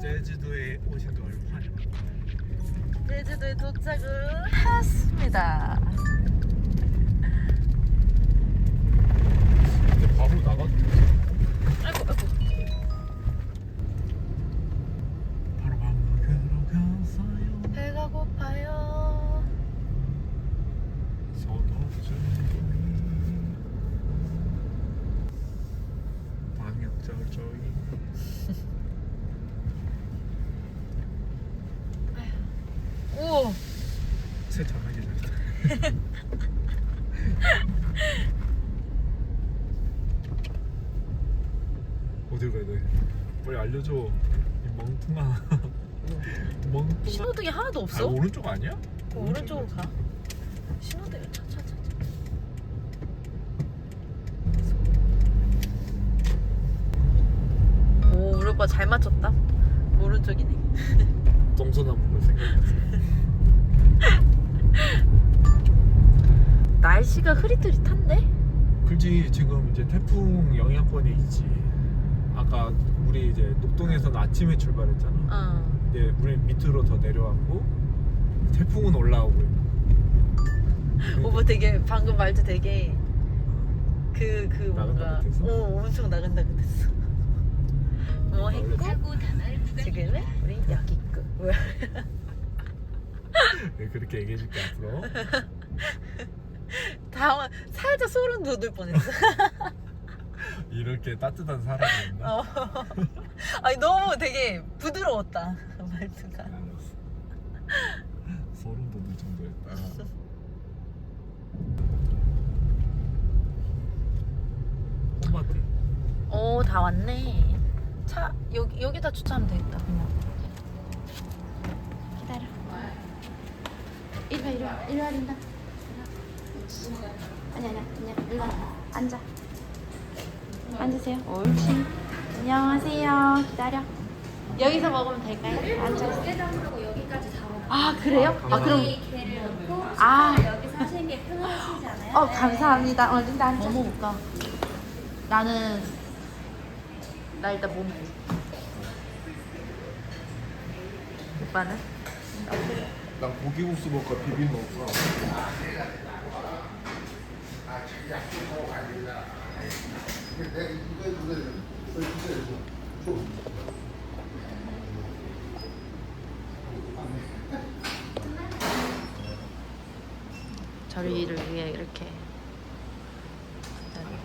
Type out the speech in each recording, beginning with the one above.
제주도에 오신 걸 환영합니다. 제주도에 도착을 했습니다. 근데 바로 돼. 아이고 아이고. 바로 밥 먹으러 갔어요. 배가 고파요. 소독주의 방역절저히 오. 세차하기 전에 어딜 가야 돼? 빨리 알려줘 이 멍뚱아 멍뚱아 신호등이 하나도 아, 없어? 오른쪽 아니야? 그 오른쪽으로 가. 신호등 차차차. 오 우리 오빠 잘 맞췄다. 오른쪽이네. 동서남북을 생각했어 날씨가 흐릿흐릿한데? 그지 지금 이제 태풍 영향권이 있지 아까 우리 이제 녹동에서는 아침에 출발했잖아 어. 근데 우리 밑으로 더 내려왔고 태풍은 올라오고 있고 오빠 되게 방금 말도 되게 그 그 뭔가 그랬어? 오 엄청 나간다 그랬어. 뭐 했고 지금은 우리 여기 있고. 뭐야? 네, 그렇게 얘기해줄게 앞으로 다음 살짝 소름 돋을 뻔했어. 이렇게 따뜻한 사람이 있나? 어. 아니 너무 되게 부드러웠다 말투가. 알았어. 소름 돋을 정도였다 홈마트 오, 다 왔네. 차 여기 여기다 주차하면 되겠다. 그냥. 기다려. 이리 와, 이리 와, 이리 와, 린다. 아니, 아니, 그냥 일로 와. 앉아. 앉으세요. 옳지. 안녕하세요. 기다려. 여기서 먹으면 될까요? 앉아. 깨장하고 여기까지 다 먹어요. 아, 그래요? 아, 그럼. 게를 넣고 아. 여기서 하시는 게 편하시지 않아요? 어, 감사합니다. 어, 린다 앉아. 뭐 먹을까? 나는 나 일단 뭐. 오빠는? 난 고기국수 먹을까 비빔 먹을까 저희를 위해 이렇게.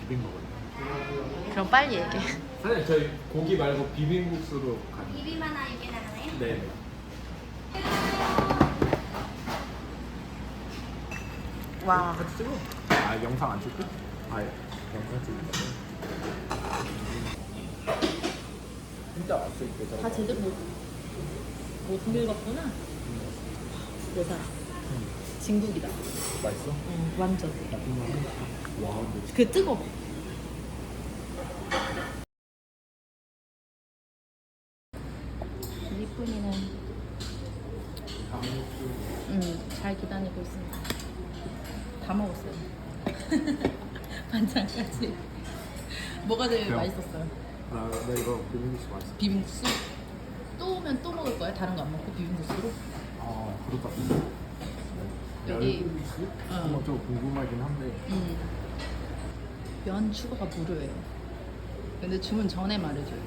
비빔 먹을래 그럼 빨리 얘기해. 사장님 저희 고기 말고 비빔국수로 가요 비빔 하나 이게 나가나요? 네 와. 같이 찍어 아 영상 안 찍고? 아 영상 찍는다고? 진짜 왔을 때 다 제대로 못, 못 늙었구나. 내 사람. 진국이다. 맛있어? 응, 완전. 와 근데 그 뜨거워. 이쁜이는 음, 잘 기다리고 있습니다. 다 먹었어요. 반찬까지. 뭐가 제일 그래요? 맛있었어요? 나, 나 이거 비빔국수 맛있어 비빔국수? 또 오면 또 먹을 거야? 다른 거 안 먹고 비빔국수로? 아 그렇다 여기- 열국수? 어. 한번 좀 궁금하긴 한데 음. 면 추가가 무료예요. 근데 주문 전에 말해줘요.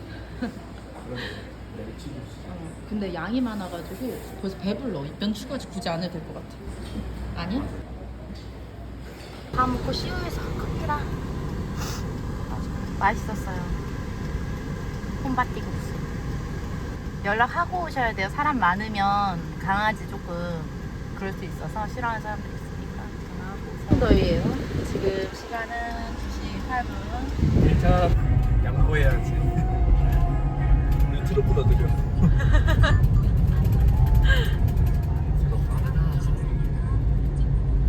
멸치국수 어, 근데 양이 많아가지고 벌써 배불러. 면 추가 굳이 안 해도 될 것 같아. 아니야? 다 먹고 시우에서 커피라. 맛있었어요. 홈바띠국수. 연락하고 오셔야 돼요. 사람 많으면 강아지 조금 그럴 수 있어서 싫어하는 사람도 있으니까 전화하고 오세요. 더위에요. 지금 시간은 2시 8분. 일단 양보해야지 우리 하나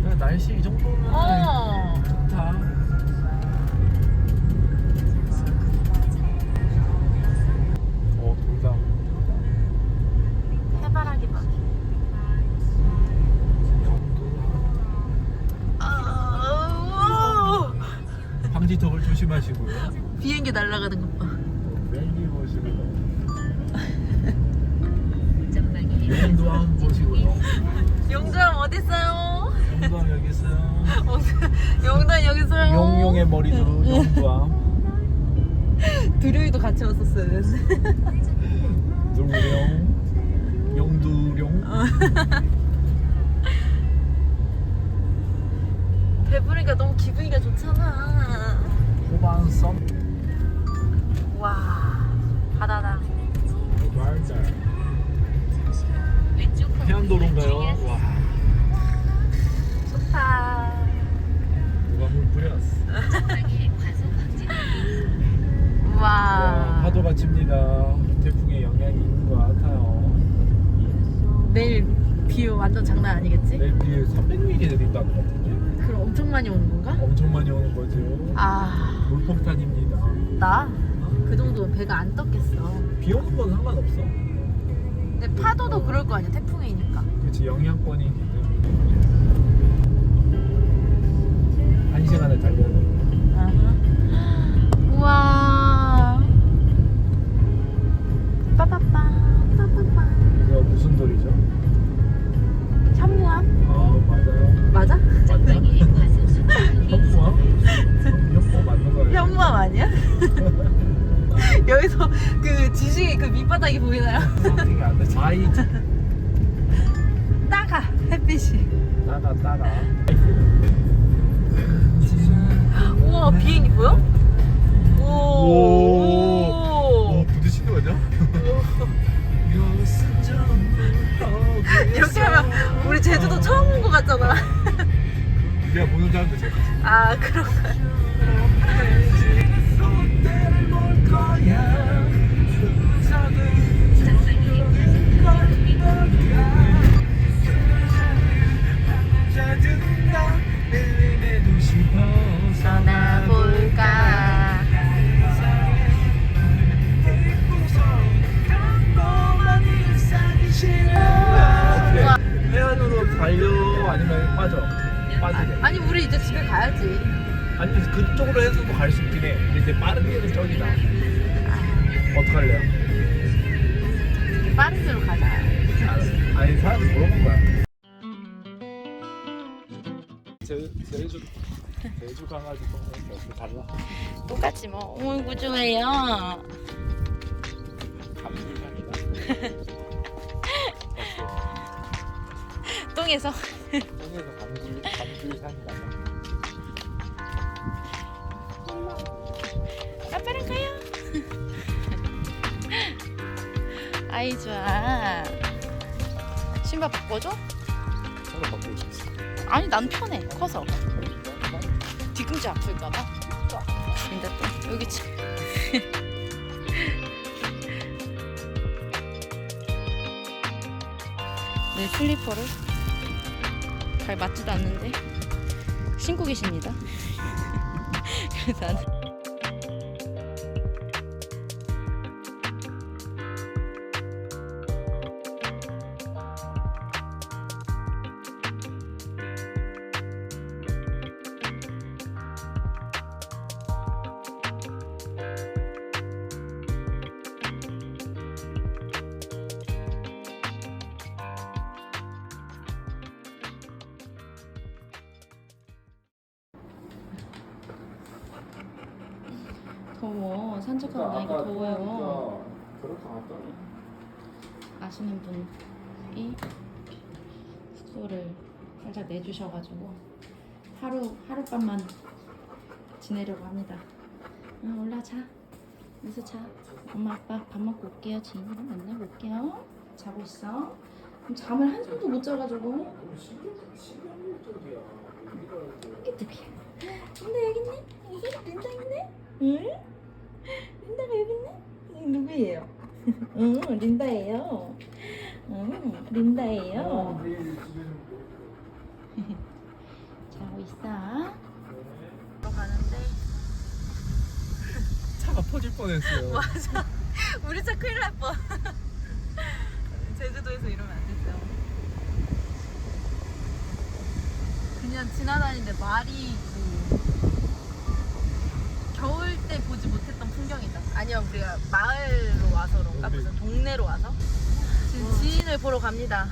그래 날씨 이 정도면 어. 좋다 어 돌담 해바라기 맛. 아, 방지턱을 조심하시고요 비행기 날아가는 것 봐. 멜리 보시고 용도함 보시고요. 용도람 어딨어요? 용도함 여기 있어요. 용도람 여기 있어요. 용용의 머리도 용도함. 두류이도 같이 왔었어요. 누구룡? 용두룡? 배부르니까 너무 기분이가 좋잖아. 호반섬 와 바다다. 말잘. 해안도로인가요? 와 좋다. 누가 물 뿌렸어? 와, 와. 파도가 칩니다. 태풍의 영향이 있는 것 같아요. 내일 비 완전 장난 아니겠지? 내일 비 300mm 내린다는 것 같은데. 그럼 엄청 많이 오는 건가? 엄청 많이 오는 거죠. 아, 물폭탄입니다. 나? 그 정도면 배가 안 떴겠어. 비 오는 건 상관없어. 근데 파도도 그럴 거 아니야, 태풍이니까. 그렇지 영향권이기 때문에 한 시간을 달려야 돼. 우와. 빠빠빠, 빠빠빠. 이거 무슨 돌이죠? 현무암? 아 맞아요. 맞아? 맞나? 현무암? 여기서 그 지식의 그 밑바닥이 보이나요? 선택이 안 돼. 자이 따가 햇빛이. 따라 따라. 우와 비행기 보여? 오. 오. 오. 부딪히는 거죠? 이렇게 하면 우리 제주도 처음 온것 같잖아. 내가 보는 사람도 제가. 아 그런가. 떠 제, 제주 제주 강아지 똥은 어떻게 달라? 똑같이 뭐. 어이구 좋아요. 감귤향이다 똥에서. 똥에서 감귤 감귤향이 나나? 아빠랑 가요. 아이 좋아. 신발 바꿔줘? 서로 바꾸고 싶어 아니 난 편해 커서 뒤꿈치 아플까봐. 근데 또 여기 치. 내 슬리퍼를 발 맞지도 않는데 신고 계십니다. 그래서 더워 산책하러 나니까 더워요. 그렇게 갔더니 아시는 분이 숙소를 살짝 내주셔가지고 하루 하룻밤만 지내려고 합니다. 응, 올라자. 어서 자. 엄마 아빠 밥 먹고 올게요. 지인이랑 만나고 올게요. 자고 있어. 그럼 잠을 한숨도 못 자가지고. 신경질적이야 이득이야. 린다 여기 있네. 여기 린다 있네. 응? 린다가 여기 있네. 이 누구예요? 응, 린다예요. 응, 린다예요. 내일 집에 좀 자고 있어. 가는데 차가 터질 뻔했어요 맞아. 우리 차 큰일 날 뻔. 제주도에서 이러면 안 되죠. 그냥 지나다니는데 말이 겨울 때 보지 못했던 풍경이다. 아니면 우리가 마을로 와서 그런가? 무슨 동네로 와서? 지금 지인을 노래 보러 갑니다.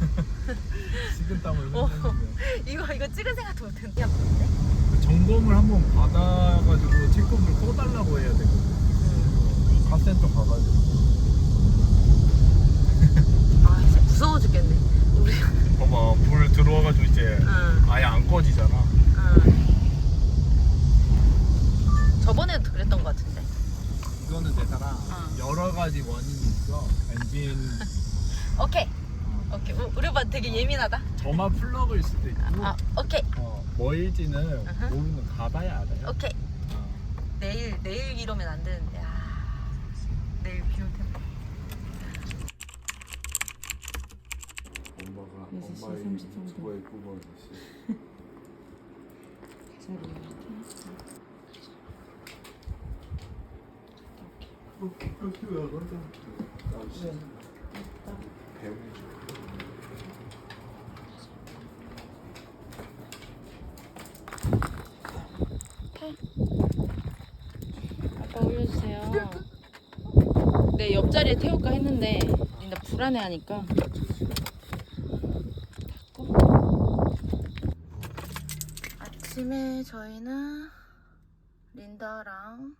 식은땀을 어. 흘리는데 이거 이거 찍은 생각도 못했는데. 그 점검을 한번 받아가지고 체크업을 써달라고 해야 되거든 카센터 가가지고 아 진짜 무서워 죽겠네. 우리. 봐봐 불 들어와가지고 이제 응. 아예 안 꺼지잖아 응. 저번에도 그랬던 것 같은데. 이거는 내가 어. 여러 가지 원인이 있어 엔진 오케이. 오케이. 우- 우리 오빠 되게 예민하다. 점화 플러그일 수도 있고 아 오케이. 어, 뭐일지는 아하. 모르는 가봐야 알아요 오케이. 어. 내일 내일 이러면 안 되는데. 아, 내일 비올 텐데. 엄마가 6시 엄마의 33분. 유튜버에 뽑아주시 그렇게 그렇게 왜 그러자 배우기 아빠 올려주세요. 네 옆자리에 태울까 했는데 린다 불안해하니까. 아침에 저희는 린다랑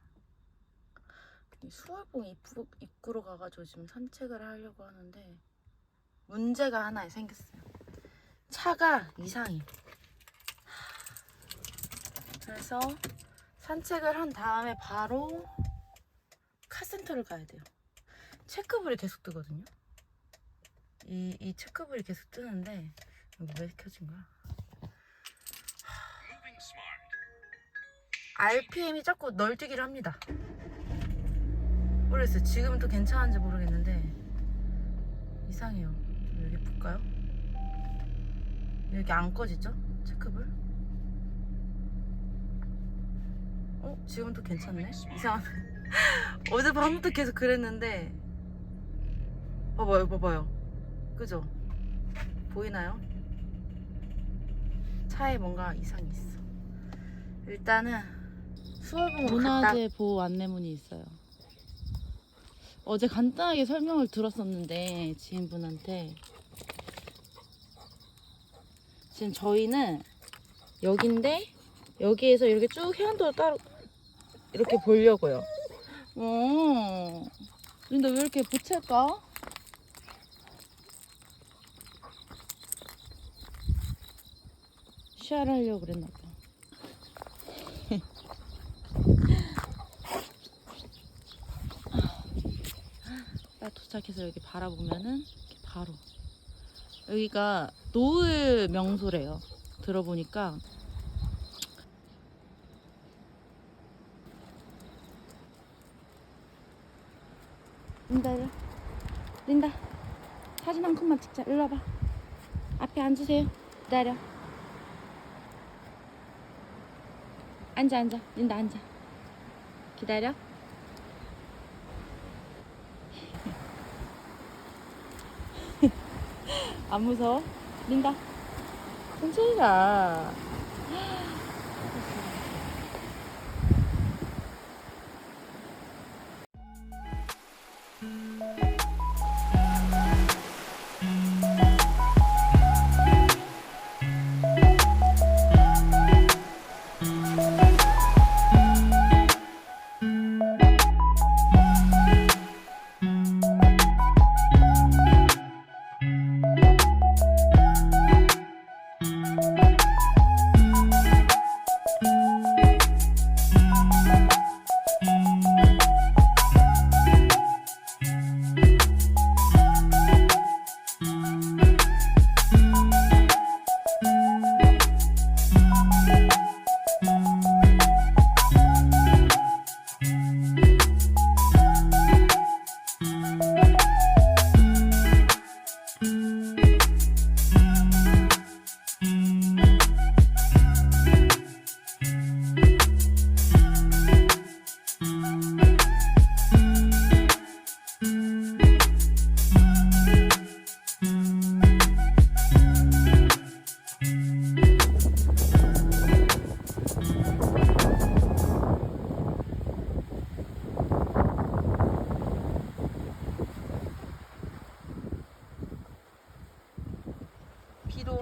수월봉 입구, 입구로 가가지고 지금 산책을 하려고 하는데 문제가 하나 생겼어요. 차가 이상해. 그래서 산책을 한 다음에 바로 카센터를 가야 돼요. 체크불이 계속 뜨거든요. 이, 이 체크불이 계속 뜨는데 여기 왜 켜진 거야? RPM이 자꾸 널뛰기를 합니다. 모르겠어요. 지금은 또 괜찮은지 모르겠는데 이상해요. 좀 여기 볼까요? 여기 안 꺼지죠? 체크불? 어? 지금은 또 괜찮네? 이상하네. 어젯밤부터 계속 그랬는데 봐봐요, 봐봐요. 그죠? 보이나요? 차에 뭔가 이상이 있어. 일단은 수월봉으로 갔다 문화재 보호 안내문이 있어요. 어제 간단하게 설명을 들었었는데 지인분한테 지금 저희는 여긴데 여기에서 이렇게 쭉 해안도로 따로 이렇게 보려고요. 어. 근데 왜 이렇게 보채일까? 시야를 하려고 그랬나 봐. 딱 도착해서 여기 바라보면은 바로. 여기가 노을 명소래요. 들어보니까. 린다 일로 린다. 사진 한 컷만 찍자. 일로 와봐. 앞에 앉으세요. 기다려 앉아 앉아. 린다 앉아. 기다려. 안 무서워? 린다. 천천히 가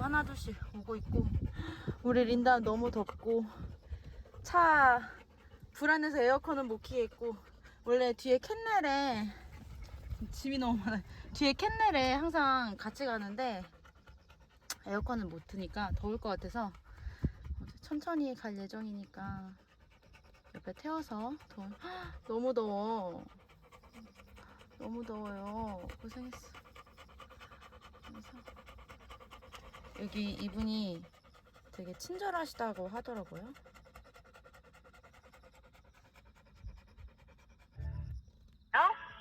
하나둘씩 오고 있고 우리 린다 너무 덥고 차 불안해서 에어컨은 못 키겠고 원래 뒤에 캔넬에 짐이 너무 많아요 뒤에 캔넬에 항상 같이 가는데 에어컨을 못 트니까 더울 것 같아서 천천히 갈 예정이니까 옆에 태워서 더워. 너무 더워. 너무 더워요. 고생했어 여기 이분이 되게 친절하시다고 하더라고요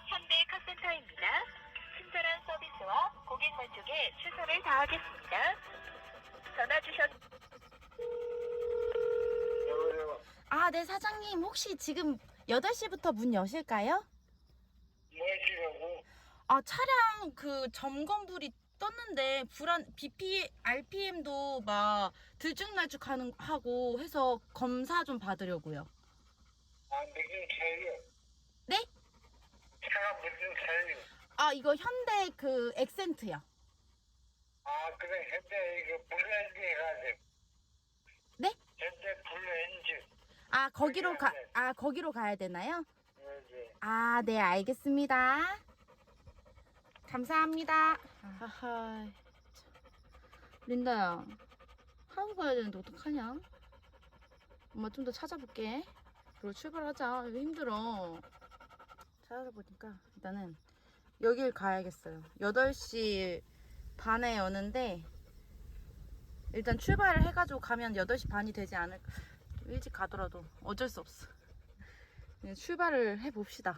현대 카센터입니다. 친절한 서비스와 고객 만족에 최선을 다하겠습니다. 전화 주셨 아네 사장님 혹시 지금 8시부터 문 여실까요? 뭐지라고? 아 차량 그 점검불이 떴는데 불안 BP RPM도 막 들쭉날쭉 하는 하고 해서 검사 좀 받으려고요. 아 무슨 차이요? 네? 차가 무슨 차이요? 아 이거 현대 그 엑센트요. 아 그래 현대 이거 블렌즈 해가지고 네? 현대 블렌즈 아 거기로 가아 거기로 가야 되나요? 네 네 아네 알겠습니다. 감사합니다. 참. 린다야 하고 가야 되는데 어떡하냐? 엄마 좀 더 찾아볼게. 그리고 출발하자. 이거 힘들어. 찾아보니까 일단은 여길 가야겠어요. 8시 반에 여는데 일단 출발을 해가지고 가면 8시 반이 되지 않을까. 일찍 가더라도 어쩔 수 없어. 출발을 해봅시다.